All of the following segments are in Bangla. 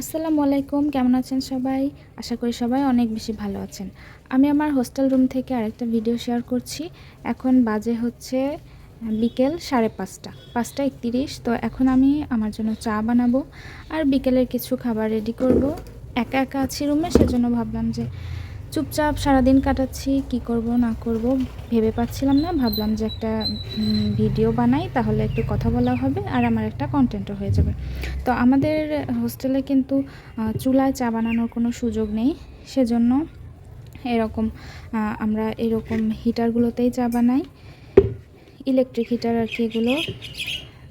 আসসালামু আলাইকুম, কেমন আছেন সবাই? আশা করি সবাই অনেক বেশি ভালো আছেন। আমি আমার হোস্টেল রুম থেকে আরেকটা ভিডিও শেয়ার করছি। এখন বাজে হচ্ছে বিকেল সাড়ে পাঁচটা। পাঁচটা একত্রিশ, তো এখন আমি আমার জন্য চা বানাবো। আর বিকেলের কিছু খাবার রেডি করব। একা একা আছি রুমে, সেজন্য ভাবলাম যে চুপচাপ সারাদিন কাটাচ্ছি, কি করব, না করব, ভেবে পাচ্ছিলাম না। ভাবলাম যে একটা ভিডিও বানাই, তাহলে একটু কথা বলা হবে আর আমার একটা কন্টেন্টও হয়ে যাবে। তো আমাদের হোস্টেলে কিন্তু চুলায় চা বানানোর কোনো সুযোগ নেই। সেজন্য এরকম আমরা এরকম হিটারগুলোতেই চা বানাই। ইলেকট্রিক হিটার আর কি এগুলো।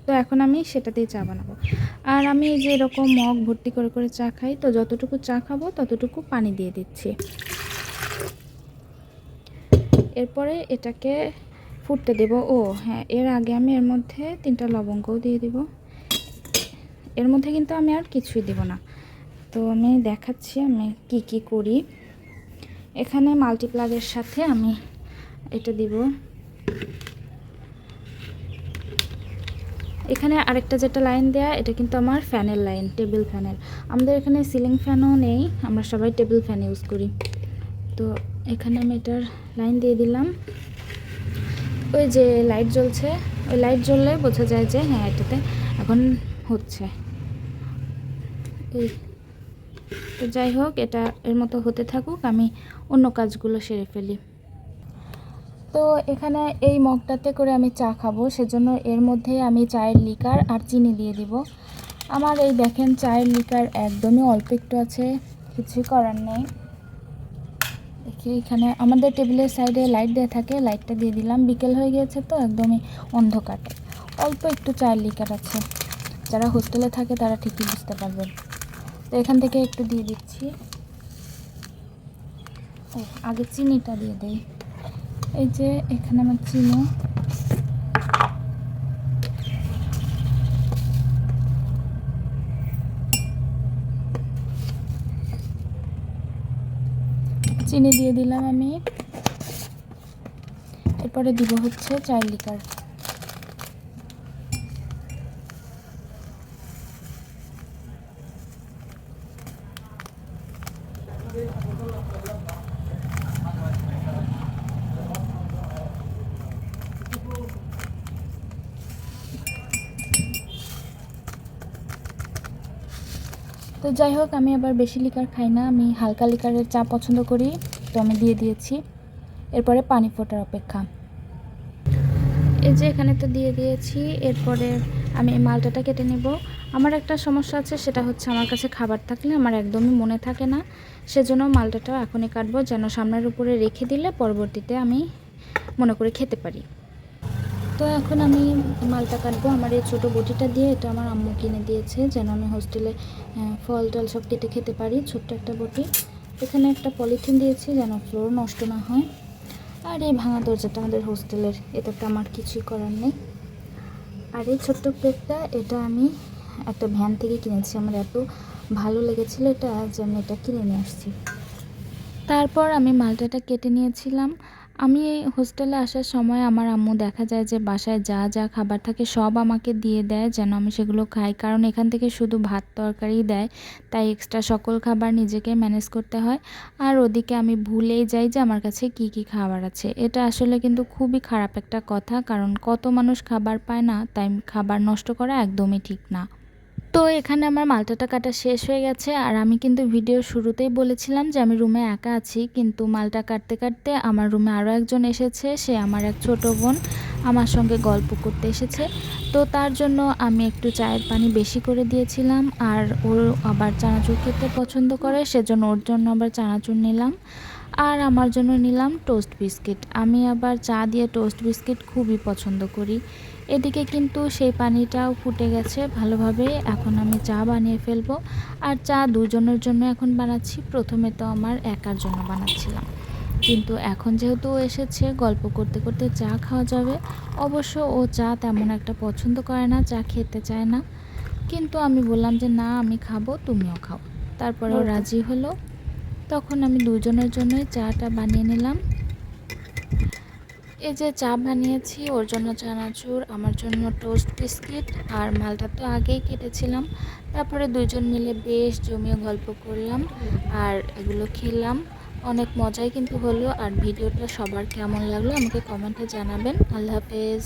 তো এখন আমি সেটাতেই চা বানাবো। আর আমি যে এরকম মগ ভর্তি করে করে চা খাই, তো যতটুকু চা খাব, ততটুকু পানি দিয়ে দিচ্ছি। এরপরে এটাকে ফুটতে দেব। ও হ্যাঁ এর আগে আমি এর মধ্যে তিনটা লবঙ্গও দিয়ে দিব। এর মধ্যে কিন্তু আমি আর কিছুই দেব না। তো আমি দেখাচ্ছি আমি কি কি করি। এখানে মাল্টিপ্লাগের সাথে আমি এটা দিব। এখানে আরেকটা যেটা লাইন দেয়া, এটা কিন্তু আমার ফ্যানের লাইন, টেবিল ফ্যানের। আমাদের এখানে সিলিং ফ্যানও নেই, আমরা সবাই টেবিল ফ্যান ইউজ করি। তো এখানে আমি এটার লাইন দিয়ে দিলাম। ওই যে লাইট জ্বলছে, ওই লাইট জ্বললে বোঝা যায় যে হ্যাঁ এটাতে এখন হচ্ছে। এই তো যাই হোক, এটা এর মতো হতে থাকুক, আমি অন্য কাজগুলো সেরে ফেলি। তো এখানে এই মগটাতে করে আমি চা খাব, সেজন্য এর মধ্যে আমি চায়ের লিকার আর চিনি দিয়ে দিব। আমার এই দেখেন, চায়ের লিকার একদমই অল্প একটু আছে, কিছুই করার নেই। দেখি এখানে আমাদের টেবিলের সাইডে লাইট দেওয়া থাকে, লাইটটা দিয়ে দিলাম। বিকেল হয়ে গিয়েছে তো, একদমই অন্ধকার। অল্প একটু চায়ের লিকার আছে। যারা হোস্টেলে থাকে তারা ঠিকই বুঝতে পারবেন তো এখান থেকে একটু দিয়ে দিচ্ছি। ও আগে চিনিটা দিয়ে দেই। এই যে, এখানে আমার চিনি। চিনি দিয়ে দিলাম আমি। এরপরে দিব হচ্ছে চায়ের লিকার তো যাই হোক, আমি আবার বেশি লিকার খাই না। আমি হালকা লিকারের চা পছন্দ করি, তো আমি দিয়ে দিয়েছি। এরপরে পানি ফোটার অপেক্ষা। এই যে এখানে তো দিয়ে দিয়েছি। এরপরে আমি এই মালটাটা কেটে নেব। আমার একটা সমস্যা আছে, সেটা হচ্ছে আমার কাছে খাবার থাকলে আমার একদমই মনে থাকে না। সেজন্য মালটাটাও এখনই কাটবো, যেন সামনের উপরে রেখে দিলে পরবর্তীতে আমি মনে করে খেতে পারি। তো এখন আমি মালটা কাটবো। আমার এই ছোটো বটিটা দিয়ে এটা আমার আম্মু কিনে দিয়েছে, যেন আমি হোস্টেলে ফল টল সব কেটে খেতে পারি। ছোট্ট একটা বটি। এখানে একটা পলিথিন দিয়েছি যেন ফ্লোর নষ্ট না হয়। আর এই ভাঙা দরজাটা আমাদের হোস্টেলের এটাতে আমার কিছুই করার নেই। আর এই ছোট্ট প্লেটটা এটা আমি একটা ভ্যান থেকে কিনেছি। আমার এত ভালো লেগেছিলো এটা যে আমি এটা কিনে নিয়ে আসছি। তারপর আমি মালটাটা কেটে নিয়েছিলাম। আমি এই হোস্টেলে আসার সময় আমার আম্মু দেখা যায় যে বাসায় যা যা খাবার থাকে সব আমাকে দিয়ে দেয়, যেন আমি সেগুলো খাই। কারণ এখান থেকে শুধু ভাত তরকারি দেয়, তাই এক্সট্রা সকল খাবার নিজেকে ম্যানেজ করতে হয়। আর ওদিকে আমি ভুলেই যাই যে আমার কাছে কি কি খাবার আছে। এটা আসলে কিন্তু খুবই খারাপ একটা কথা, কারণ কত মানুষ খাবার পায় না, তাই খাবার নষ্ট করা একদমই ঠিক না। তো এখানে আমার মালটাটা কাটা শেষ হয়ে গেছে আর আমি কিন্তু ভিডিও শুরুতেই বলেছিলাম যে আমি রুমে একা আছি, কিন্তু মালটা কাটতে কাটতে আমার রুমে আরও একজন এসেছে, সে আমার এক ছোট বোন আমার সঙ্গে গল্প করতে এসেছে। তো তার জন্য আমি একটু চায়ের পানি বেশি করে দিয়েছিলাম আর ওর আবার চানাচুর খেতে পছন্দ করে, সেজন্য ওর জন্য আবার চানাচুর নিলাম। আর আমার জন্য নিলাম টোস্ট বিস্কিট। আমি আবার চা দিয়ে টোস্ট বিস্কিট খুবই পছন্দ করি। এদিকে কিন্তু সেই পানিটাও ফুটে গেছে ভালোভাবে। এখন আমি চা বানিয়ে ফেলব। আর চা দুজনের জন্য এখন বানাচ্ছি। প্রথমে তো আমার একার জন্য বানাচ্ছিলাম। কিন্তু এখন যেহেতু ও এসেছে গল্প করতে করতে চা খাওয়া যাবে। অবশ্য ও চা তেমন একটা পছন্দ করে না চা খেতে চায় না। কিন্তু আমি বললাম যে না আমি খাব তুমিও খাও। তারপরে রাজি হলো। তখন আমি দুজনের জন্যই চাটা বানিয়ে নিলাম। এই যে চা বানিয়েছি, ওর জন্য চানাচুর, আমার জন্য টোস্ট বিস্কিট আর মালটা তো আগেই কেটেছিলাম। তারপরে দুজন মিলে বেশ জমিয়ে গল্প করলাম আর এগুলো খেলাম। অনেক মজাই কিন্তু হলো আর ভিডিওটা সবার কেমন লাগল আমাকে কমেন্টে জানাবেন। আল্লাহ হাফেজ।